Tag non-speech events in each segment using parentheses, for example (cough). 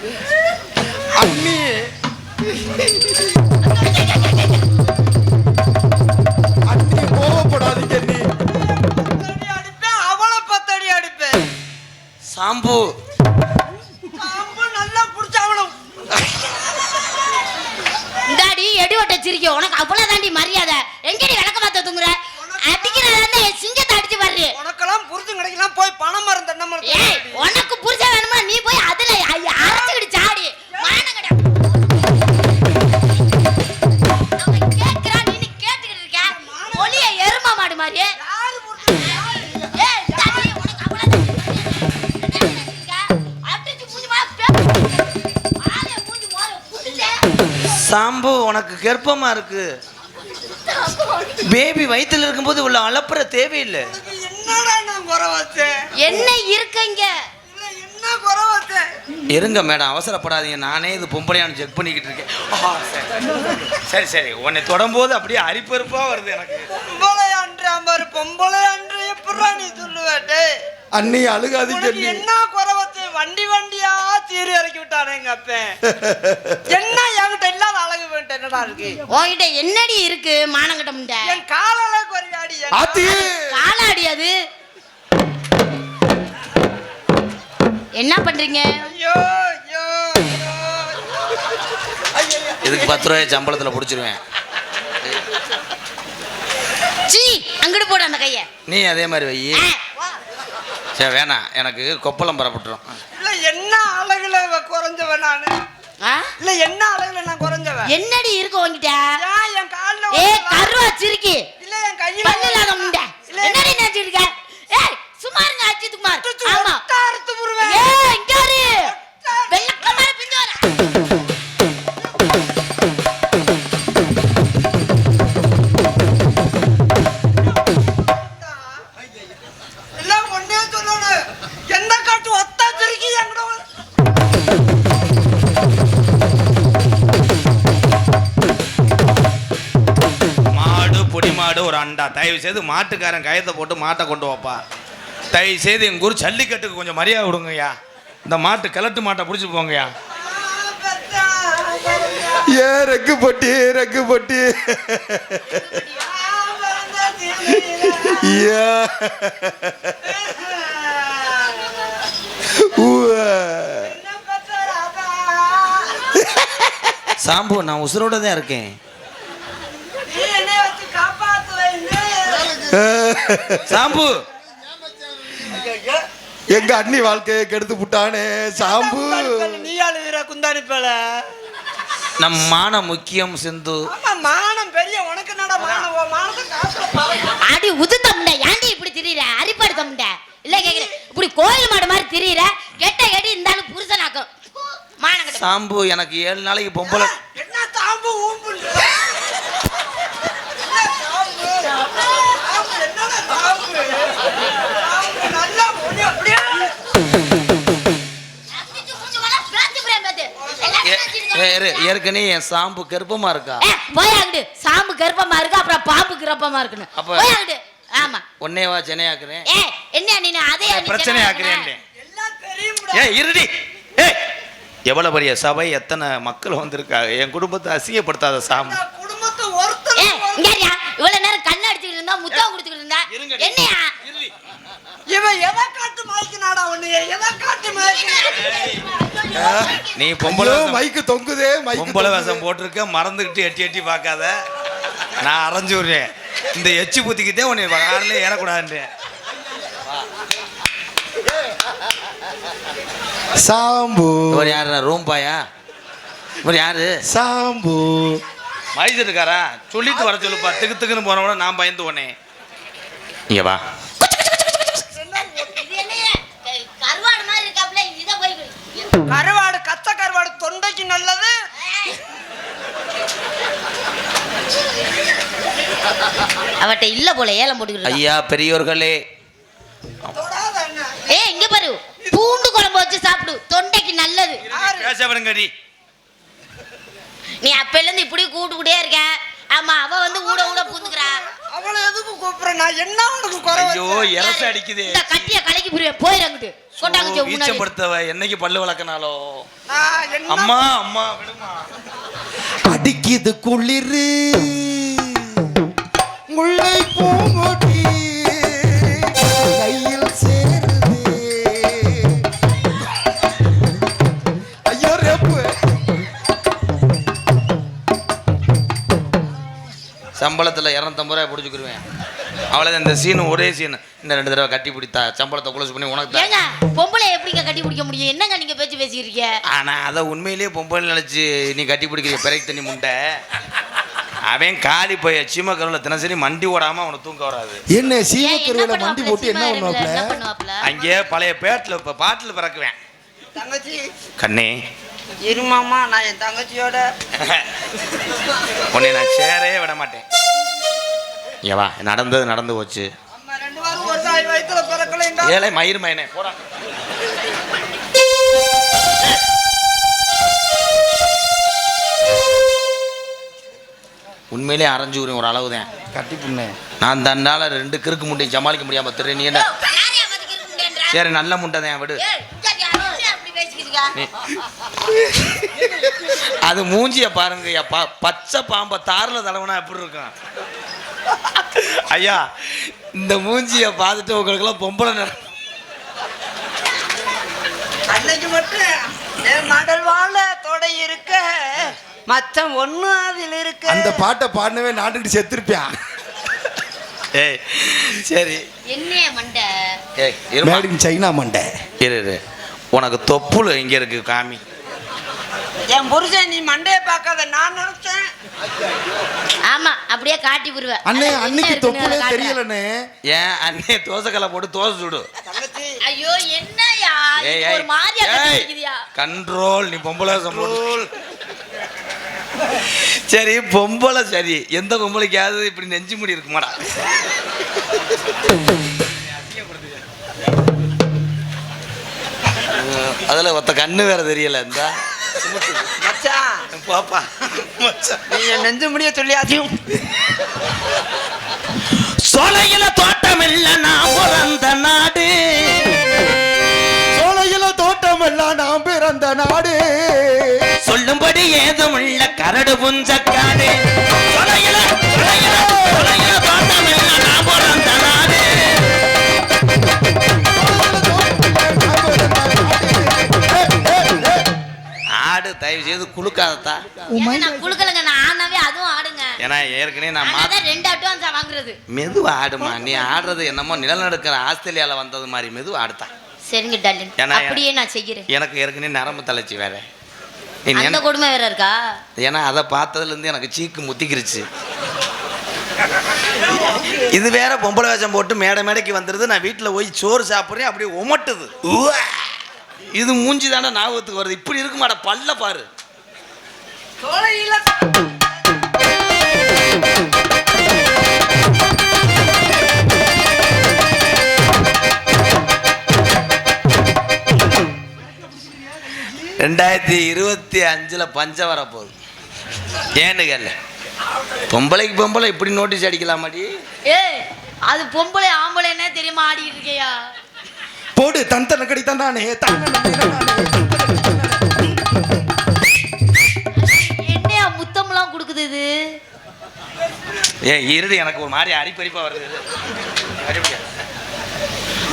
அண்ணி அண்ணி சாம்பு உனக்கு கர்ப்பமா இருக்கு. பேபி வயித்துல இருக்கும்போது உள்ள அலப்புற தேவையில்லை. என்ன இருக்கீங்க? இருங்க மேடம் அவசரப்படாதீங்க. நானே இது பொம்பளையான்னு செக் பண்ணிக்கிட்டு இருக்கேன். சரி. சரி உன்னை தொடும்போது அப்படியே அரிப்பருப்பா வருது எனக்கு. பொம்பளை அன்று அம்பாரு பொம்பளை அன்று எப்படா நீ சொல்லுவேட்டே அண்ணி அழுகாதீங்க என்ன குறை வச்சேன் வண்டி வண்டியா சீரி இறக்கி விட்டானே எங்க அப்பன். (laughs) என்ன என்கிட்ட இல்லாத அழகு வேண்ட என்னடா இருக்கு? உன்கிட்ட என்னடி இருக்கு மானங்கட்ட முண்டை? என் காலால குறையாடி ஆத்தி! காலாடி அது. என்ன பண்றீங்க? ஐயோ ஐயோ இதுக்கு பத்து ரூபாய் சம்பளத்துல பிடிச்சிருவேன். சீ அங்கிட்டு போடு அந்த கைய. நீ அதே மாதிரி வை. சரி வேணாம் எனக்கு கொப்பளம் பரப்பட்டுரும் இல்ல என்ன அழகுல குறைஞ்சவன் நானு? இல்ல என்ன அழகுல நான் குறைஞ்சவன் என்னடி இருக்கு ஏன் என் கால்ல ஏ. கருவா சிரிக்கி. இல்ல என் கையில பல்லு இல்லாத முண்டை இல்ல என்னடி ஏய் சும்மா இருங்க அஜித் குமார். ஆமா. புடுவேன். தயவு செய்து மாட்டுக்காரன் கயத்தை போட்டு மாட்டை கொண்டு வாப்பா. தயவு செய்து எங்கள் ஊர் ஜல்லிக்கட்டுக்கு கொஞ்சம் மரியாதை கொடுங்கய்யா. இந்த மாட்டு கிழட்டு மாட்டை பிடிச்சி போங்கய்யா. ஏ ரெக்கு பொட்டி ரெக்கு பொட்டி? சாம்பு நான் உசுரோட தான் இருக்கேன் நீ என்னைய வச்சு காப்பாத்துவ சாம்பு. எங்க அண்ணி வாழ்க்கையை கெடுத்து புட்டானே சாம்பு. நீ அழுகிற குந்தாணி பேல நம் மானம் முக்கியம் சிந்து. ஆமா மானம் பெரிய உனக்கு என்னடா மானம்? மானத்தை அடி உதுத்த முண்டை ஏன்டி இப்படி திரியிற? அரிப்படுத்த முண்டை இல்ல கேக்குறேன். இப்படி கோயில் மாடு மாதிரி திரியிற? கெட்ட கெட்டி இருந்தாலும் புருஷனாக்கும். மானங்கட்ட சாம்பு எனக்கு ஏழு நாளைக்கு பொம்பளை. ஏறு, ஏற்கனவே என் சாம்பு கர்ப்பமா இருக்கா? ஏ, போய் அங்கிட்டு சாம்பு கர்ப்பமா இருக்கு அப்புறம் பாம்பு கர்ப்பமா இருக்குன்னு. அப்ப- போய் அங்கிட்டு ஆமா. உன்னையவா சென்னையாக்குறேன் ஏ என்ன நீ அதே பிரச்சனை ஆக்குறேன் எல்லாம் தெரியும்டா. ஏ இருடி. ஏய் எவ்வளவு பெரிய சபை எத்தனை மக்கள் வந்திருக்காங்க. என் குடும்பத்தை அசிங்கப்படுத்தாத சாம்பு. இந்த குடும்பத்தை ஏ இருயா இவ்வளவு நேரம் கண்ணு அடிச்சுக்கிட்டு இருந்தா முத்தம் கொடுத்துக்கிட்டு இருந்தா. என்னையா? இவன் எதை காட்டு மயக்கினாடா உன்னைய எதை காட்டு மயக்கினா நீ பொம்பளை மைக்கு தொங்குதே பொம்பளை. வேஷம் போட்டிருக்க மறந்துக்கிட்டு எட்டி எட்டி பார்க்காத. நான் அரைஞ்சு விடுறேன். இந்த எச்சி புத்திக்கிட்டே உன்னை காரில் ஏறக்கூடாதுன்றேன் சாம்பு. இவர் யாரு ரூம் பாயா? இவர் யாரு? சாம்பு. மைசூருக்காரா சொல்லிட்டு வர சொல்லுப்பா. திக்கு திக்குன்னு போனவன நான் பயந்து உடனே இங்க வா இது என்னையா கருவாடு மாதிரி இருக்காப்ல இத போய் கருவாடு கச்ச கருவாடு தொண்டைக்கு நல்லது. அவட்ட இல்ல போல ஏலம் போட்டுக்கிட்டு ஐயா பெரியோர்களே. ஏ இங்க பாரு. பூண்டு குழம்பு வச்சு சாப்பிடு. தொண்டைக்கு நல்லது. யாரு? பேச விடுங்கடி நீ அப்பையில இருந்து இப்படி கூட்டுக்கிட்டே இருக்க. ஆமா அவ வந்து ஊட ஊட பூந்துக்கிறா. அவளை எதுக்கு கூப்பிடுற? நான் என்ன உனக்கு குறை ஐயோ? எரச அடிக்குதே. இந்த கட்டிய கலக்கி புரியும் போயிரங்கிட்டு கொண்டாங்க முன்னாடி. வீச்சப்படுத்தவ என்னைக்கு பல்லு என்ன? அம்மா அம்மா விடுமா. அடிக்குது குளிரு. முல்லை பூங்கொடி சம்பளத்தில் இரநூத்தம்பது ரூபாய் பிடிச்சிக்கிருவேன். அவ்வளோதான் இந்த சீனு ஒரே சீன் இந்த ரெண்டு தடவை கட்டி பிடித்தா சம்பளத்தை குளோஸ் பண்ணி உனக்கு ஏங்க பொம்பளை எப்படிங்க கட்டி பிடிக்க முடியும்? என்னங்க நீங்க பேச்சு பேசிக்கிறீங்க ஆனால் அதை உண்மையிலேயே பொம்பளை நினச்சி நீ கட்டி பிடிக்கிற பிறகு தண்ணி முண்டை. அவன் காலி போய் சீமக்கருவில் தினசரி மண்டி ஓடாமல் அவனை தூங்க வராது. என்ன சீமக்கருவில மண்டி? போட்டு என்ன பண்ணுவாப்ல அங்கே பழைய பேட்டில் இப்போ பாட்டில் பிறக்குவேன். தங்கச்சி. கண்ணே இருமாமா நான் என் தங்கச்சியோட. உன்னை நான் சேரே விட மாட்டேன். இங்க வா நடந்தது நடந்து போச்சு. ஏழை மயிர் மயனே போடா. உண்மையிலே அரைஞ்சு விடுவேன் ஒரு அளவு தான் கட்டி புண்ணு. நான் தன்னால ரெண்டு கிறுக்கு முட்டையும் சமாளிக்க முடியாம திரு நீ என்ன? சரி நல்ல முட்டை தான் விடு. அது மூஞ்சிய பாருங்க பச்சை பாம்பை தாரில் தடவுனா எப்படி இருக்கும்? ஐயா இந்த மூஞ்சிய பார்த்துட்டு உங்களுக்கெல்லாம் பொம்பளை நட அன்னைக்கு மட்டும் என் மடல் வாழ தொடை இருக்க மச்சம் ஒண்ணு அதில் இருக்கு. அந்த பாட்டை பாடினவே நாட்டுக்கிட்டு செத்துருப்பியான் ஏய் சரி. என்னைய மண்டை? சைனா மண்டை. இரு இரு. உனக்கு தொப்புள் இங்க இருக்கு காமி. என் புருஷன் நீ மண்டைய பார்க்காத நான் நினைச்சேன். ஆமா அப்படியே காட்டி புருவேன் அண்ணே அன்னைக்கு காட்டுறேன். தெரியலண்ணே. ஏன் அண்ணே தோசைக்கல்லை போட்டு தோசை சுடு. ஐயோ என்னயா ஒரு மாதிரியா பிடிக்குதியா? கண்ட்ரோல் நீ பொம்பளை கண்ட்ரோல் சரி பொம்பளை சரி. எந்த பொம்பளைக்காவது இப்படி நெஞ்சு முடி இருக்குமாடா. அதில் ஒத்த கண்ணு வேற தெரியல இந்த. மச்சான். பாப்பா. மச்சான். நீ என் நெஞ்சு முடிய சொல்லியாச்சும் சோலையில தோட்டம் இல்ல நான் பிறந்த நாடு. சோலையில தோட்டம் எல்லாம் நாம் பிறந்த நாடு. சொல்லும்படி ஏதும் உள்ள கரடு புஞ்சக்காடு. சோலையில தயவு செய்து குலுக்காதத்தா. நான் குளுக்கலங்க நான் ஆனாவே அதுவும் ஆடுங்க. ஏன்னா ஏற்கனவே நான் அதான் ரெண்டு அட்வான்ஸா வாங்குறது. மெதுவா ஆடுமா. நீ ஆடுறது என்னமோ நிலநடுக்கிற ஆஸ்திரேலியால வந்தது மாதிரி மெதுவா ஆடுத்தா. சரிங்க டார்லிங். ஏன்னா- அப்படியே நான் செய்கிறேன். எனக்கு ஏற்கனவே நரம்பு தளர்ச்சி வேற. அந்த நினை- கொடுமை வேற இருக்கா? ஏன்னா அதை பார்த்ததுலேருந்து எனக்கு சீக்கு முத்திக்கிருச்சு. இது வேற பொம்பளை வேஷம் போட்டு மேடை மேடைக்கு வந்துடுது நான் வீட்டில் போய் சோறு சாப்பிட்றேன். அப்படியே உமட்டுது. இது மூஞ்சி தானே ஞாபகத்துக்கு வருது. இப்படி இருக்கு மாட பல்ல பாரு. ரெண்டாயிரத்தி இருபத்தி அஞ்சில் பஞ்சம் வரப்போகுது. ஏன்னு கேள்ல பொம்பளைக்கு பொம்பளை இப்படி நோட்டீஸ் அடிக்கலாமாடி? ஏய் அது பொம்பளை ஆம்பளைன்னே தெரியுமா ஆடிட்டு இருக்கியா? போடு தன் தன கடி தந்தானே என்னையா முத்தம்லாம் கொடுக்குது இது ஏன் இருடு எனக்கு ஒரு மாதிரி அரிப்பரிப்பா வருது இது. அடிப்படியா.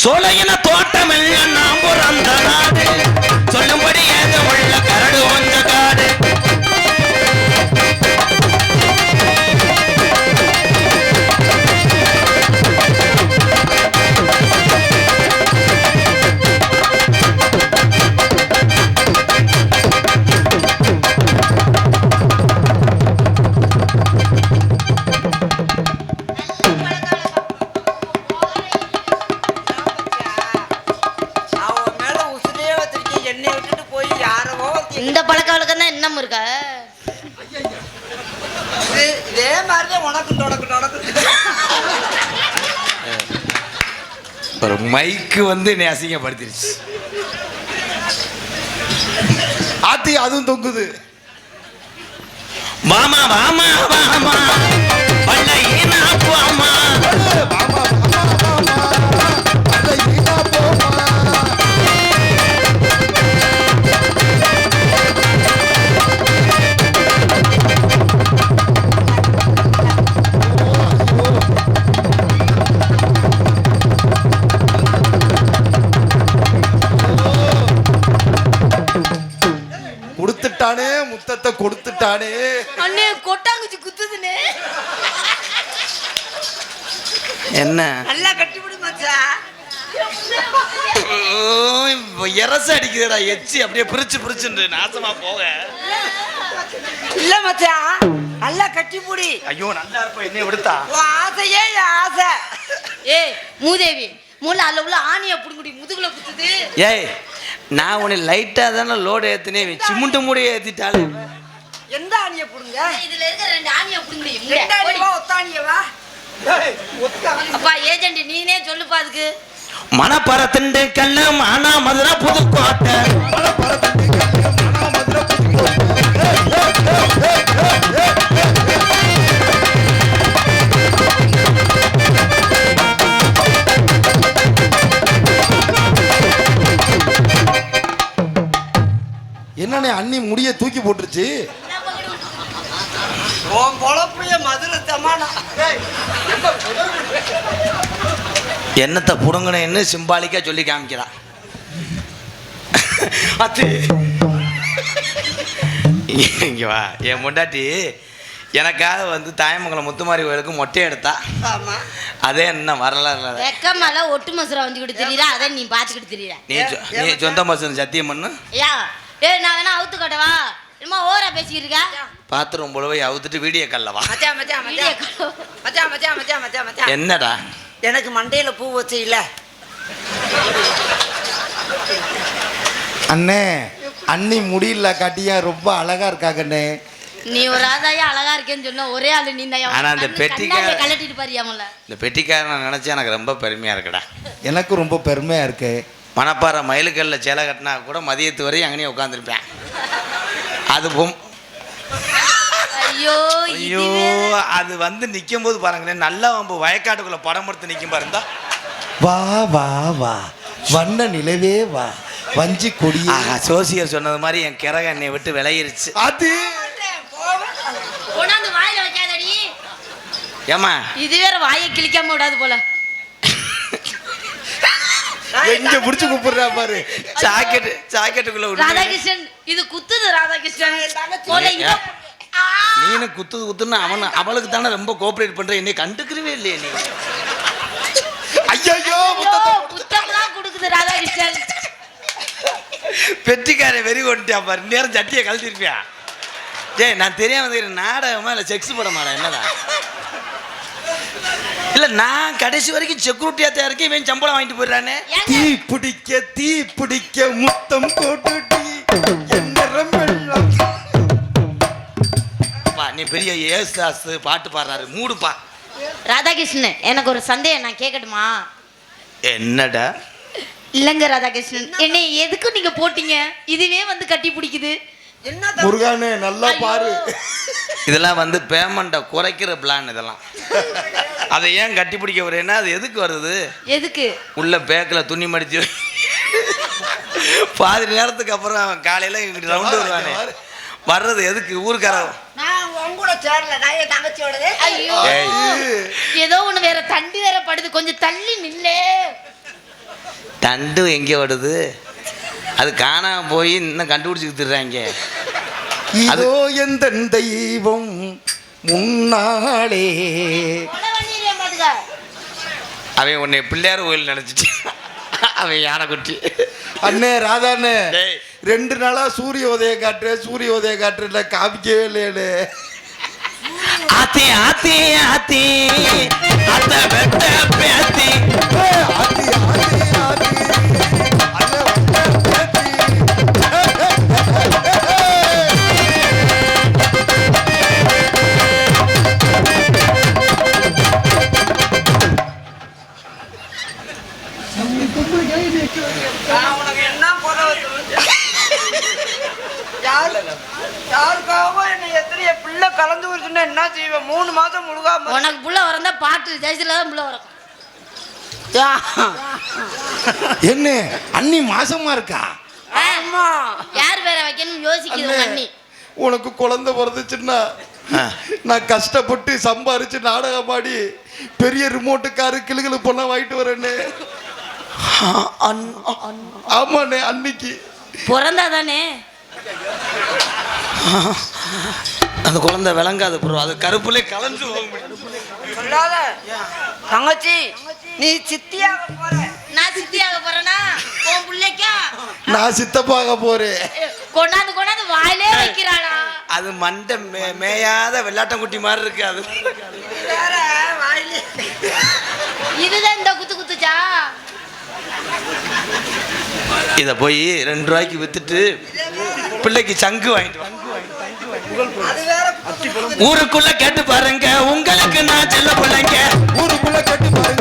சோலையில தோட்டம் எல்லாம் நாம் பிறந்த நாடு சொல்லும்படி ஏது உள்ள கரடு ஒன்ற மாதிரிதான் உனக்கு தொடக்கு மைக்கு வந்து என்னை அசிங்கப்படுத்திருச்சு. ஆத்தி அதுவும் தொங்குது. வாமா வாமா வாமா. என்ன? நல்லா கட்டிவிடு மச்சான் எரச அடிக்குதுடா எச்சி அப்படியே பிரிச்சு பிரிச்சுன்று நாசமா போக. இல்ல மச்சான் நல்லா கட்டிப்புடி. ஐயோ நல்லா இருப்ப என்னைய விடுத்தா? ஆசையே ஆசை. ஏய் மூதேவி மூளை அல்ல உள்ள ஆணியை புடுங்குடி முதுகுல குத்துது. ஏய் நான் உன்னை லைட்டா தானே லோடு ஏத்துனே சிமுண்டு மூடிய ஏத்திட்டாலே எந்த ஆணியை புடுங்க? இதுல இருக்க ரெண்டு ஆணியை புடுங்குடி ரெண்டாணியவா ஒத்தாணியவா அப்பா ஏஜென்ட் நீனே சொல்லுப்பா அதுக்கு. மணப்பறத்துண்டு கல்லு மானா மதுரை புதுக்கோட்டை. என்னண்ணே அண்ணி முடிய தூக்கி போட்டுருச்சு? உன் பொழப்புய மதுரை தமானா. என்னத்தை புடுங்கணும்னு சிம்பாலிக்கா சொல்லி காமிக்கிறான் அது இங்க வா. என் முண்டாட்டி எனக்காக வந்து தாயமங்கலம் முத்துமாரி கோயிலுக்கு மொட்டை எடுத்தா. ஆமா. அதே என்ன வரலாறு வெக்கமால ஒட்டு மசுரா வந்துக்கிட்டு தெரியல அதை நீ பாத்துக்கிட்டு தெரியல நீ சொந்த மசன் சத்தியம் பண்ணு. ஏய் நான் வேணா அவுத்து காட்டவா என்னமோ ஓவரா பேசிக்கிட்டு இருக்க? பாத்ரூம் போல போய் அவுத்துட்டு வீடியோ கல்லவா மச்சான் மச்சான் மச்சான் மச்சான் மச்சான் மச்சான் மச்சான் மச்சான் என்னடா? எனக்கு மண்டையில பூ வச்சு இல்ல. அண்ணே அண்ணி முடியல காட்டியா ரொம்ப அழகா இருக்காங்கண்ணே. நீ ஒரு ஆதாயா அழகா இருக்கேன்னு சொன்ன ஒரே ஆளு நீ தான் ஆனா அந்த பெட்டிக்கார- கலட்டிட்டு பாரியாமல இந்த பெட்டிக்காரனை நினைச்சா எனக்கு ரொம்ப பெருமையா இருக்குடா. எனக்கு ரொம்ப பெருமையா இருக்கு. மணப்பாறை மயிலுக்கல்ல சேலை கட்டினா கூட மதியத்து வரையும் அங்கனே உட்காந்துருப்பேன் அது பொம் ஐயோ ஐயோ இதுவே அது வந்து நிற்கும் போது பாருங்களேன் நல்லா வம்பு. வயக்காட்டுக்குள்ள படம் எடுத்து நிற்கும் பாருந்தா வா வா வா. வண்ண நிலவே வா. வஞ்சி ஆஹா சோசியர் சொன்னது மாதிரி என் கிறக என்னை விட்டு விளையிருச்சு அது? கொண்டாந்து வாயில வைக்காதடி. ஏமா இது வேற வாயை கிழிக்காம விடாது போல. எங்க புடிச்சு கூப்பிடுறா பாரு. ஜாக்கெட் ஜாக்கெட்டுக்குள்ள விட்டு ராதாகிருஷ்ணன் இது குத்துது ராதாகிருஷ்ணன்! நீனு குத்துது குத்துன்னு அவன் அவளுக்கு தானே ரொம்ப கோஆப்ரேட் பண்ற. என்னை கண்டுக்கவே இல்லையே நீ. ஐயோ ஐயோ, புத்தகம்லாம் கொடுக்குது ராதாகிருஷ்ணன். பெட்டிக்காரன் வெறி கொண்டுட்டியா பாரு. நேரம் சட்டியை கழட்டிருப்பியா? டேய் நான் தெரியாம நாடகமா இல்லை செக்ஸ் படமாடா என்னடா? இல்ல நான் கடைசி வரைக்கும் செக்யூரிட்டியா தான் இருக்கேன் இவன் சம்பளம் வாங்கிட்டு போயிடுறானே. தீ பிடிக்க தீ பிடிக்க முத்தம் போட்டுடி எந்திரம் வெள்ளம் பா நீ பெரிய ஏசுதாஸ் பாட்டு பாடுறாரு. மூடுப்பா. ராதாகிருஷ்ணன் எனக்கு ஒரு சந்தேகம் நான் கேட்கட்டுமா என்னடா? இல்லைங்க ராதாகிருஷ்ணன் என்னை எதுக்கு நீங்க போட்டீங்க? இதுவே வந்து கட்டி பிடிக்குது. என்ன முருகானே நல்லா பாரு. இதெல்லாம் வந்து பேமெண்ட்டை குறைக்கிற பிளான் இதெல்லாம். அதை ஏன் கட்டி பிடிக்க வரேன்னா அது எதுக்கு வருது? எதுக்கு? உள்ள பேக்கில் துணி மடிச்சு பாதி நேரத்துக்கு அப்புறம் அவன் காலையில் இங்கிட்டு ரவுண்டு வருவானே. வர்றது எதுக்கு? ஊருக்காரன். ஏதோ ஒண்ணு வேற தண்டு வேற படுது. கொஞ்சம் தள்ளி நில்லே. தண்டு எங்கே வருது அது காணாம போய் இன்னும் கண்டுபிடிச்சிக்கிட்டுறாங்க இதோ எந்த தெய்வம் முன்னாலே. அவன் உன்னை பிள்ளையார் கோயில் நினச்சிட்டு அவன் யானைக்குட்டி அண்ணே ராதாண்ணே டேய். ரெண்டு நாளா சூரிய உதயம் காட்டுறேன் சூரிய உதயம் காட்டுறேன் காமிக்கவே இல்லையே ஆத்தி ஆத்தி ஆத்தி. அத்த வெட்ட பேத்தி. ஆத்தி ஆத்தி. உனக்கு என்ன குறை யாரு யாருக்காகவும் என்னை எத்தனைய பிள்ளை கல குத்துனா என்ன செய்வேன் மூணு மாசம் முழுகாம உனக்கு புள்ள வரந்தா பாட்டு ஜெயிச்சில தான் புள்ள வரும் யா. என்ன? அண்ணி மாசமா இருக்கா? ஆமா. யார் பேரை வைக்கணும்னு யோசிக்குது உங்க அண்ணி உனக்கு குழந்தை பிறந்துச்சுன்னா நான் கஷ்டப்பட்டு சம்பாரிச்சு நாடகம் ஆடி பெரிய ரிமோட்டு காரு கிளுகிளு பொண்ணா வாங்கிட்டு வரேன்னு. ஆமாண்ணே அன்னைக்கு. பிறந்தா தானே அந்த குழந்தை விளங்காது ப்ரோ. அது கருப்புலே கலந்து சொல்லாத. தங்கச்சி நீ சித்தியாக போற. நான் சித்தியாக போறேனா? உன் பிள்ளைக்கா? நான் சித்தப்பாக போறேன். கொண்டாந்து கொண்டாந்து வாயிலே வைக்கிறாடா அது மண்டை மே மேயாத வெள்ளாட்டங்குட்டி மாதிரி இருக்கு அது. வேற வாயிலே. இதுதான் இந்த குத்து குத்துச்சா? இதை போய் ரெண்டு ரூபாய்க்கு வித்துட்டு பிள்ளைக்கு சங்கு வாங்கிட்டு ஊருக்குள்ள கேட்டு பாருங்க. உங்களுக்கு நான் செல்ல பிள்ளைங்க ஊருக்குள்ள கேட்டு பாருங்க.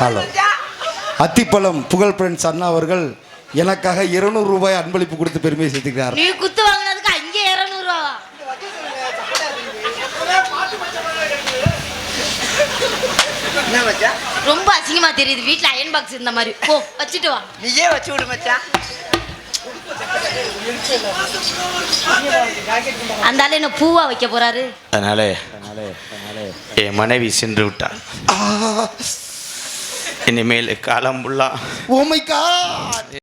ஹலோ அத்திப்பழம் புகழ் பிரின்ஸ் அண்ணா அவர்கள் எனக்காக இருநூறு ரூபாய் அன்பளிப்பு கொடுத்து பெருமையை சேர்த்துக்கிறார் நீ குத்து வாங்கினதுக்கு அங்கே இருநூறு ரூபா என்ன மச்சான் ரொம்ப அசிங்கமா தெரியுது. வீட்ல அயன் பாக்ஸ் இந்த மாதிரி. போ வச்சுட்டு வா. நீயே வச்சு விடு மச்சான் அந்த ஆளு என்ன பூவா வைக்க போறாரு? அதனால என் மனைவி சென்று விட்டாள் ஆ இனிமேல் காலம் உள்ளா ஓ மை